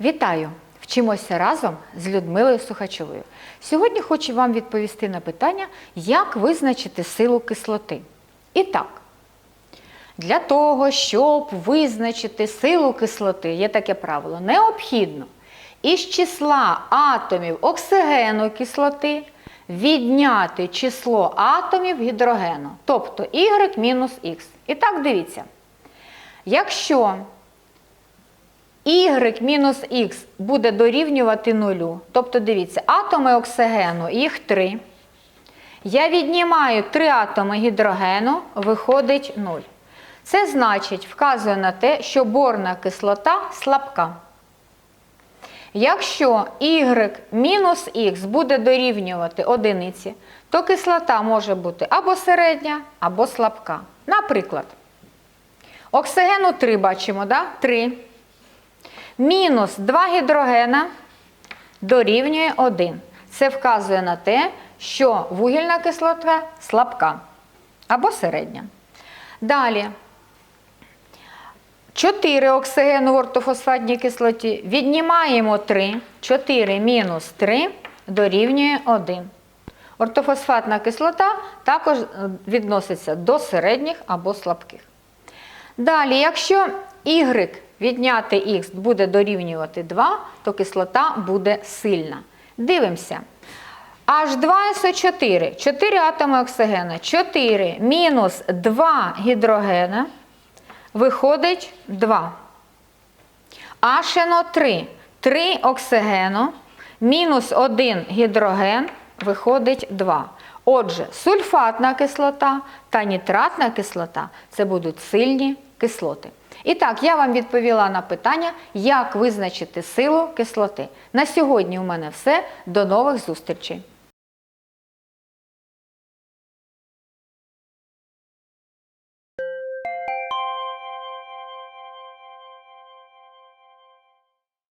Вітаю! Вчимося разом з Людмилою Сухачовою. Сьогодні хочу вам відповісти на питання, як визначити силу кислоти. І так, для того, щоб визначити силу кислоти, є таке правило, необхідно із числа атомів оксигену кислоти відняти число атомів гідрогену, тобто y мінус х. І так дивіться. Якщо y мінус х буде дорівнювати нулю, тобто дивіться, атоми оксигену, їх 3. Я віднімаю 3 атоми гідрогену, виходить 0. Це значить, вказує на те, що борна кислота слабка. Якщо y мінус х буде дорівнювати одиниці, то кислота може бути або середня, або слабка. Наприклад, оксигену 3 бачимо, да? 3. Мінус 2 гідрогена дорівнює 1. Це вказує на те, що вугільна кислота слабка або середня. Далі. 4 оксигену в ортофосфатній кислоті віднімаємо 3. 4 мінус 3 дорівнює 1. Ортофосфатна кислота також е, відноситься до середніх або слабких. Далі, якщо y відняти х буде дорівнювати 2, то кислота буде сильна. Дивимося. H2SO4, 4 атоми оксигена, 4 мінус 2 гідрогена, виходить 2. HNO3, 3 оксигену, мінус 1 гідроген, виходить 2. Отже, сульфатна кислота та нітратна кислота це будуть сильні кислоти. І так, я вам відповіла на питання, як визначити силу кислоти. На сьогодні у мене все. До нових зустрічей!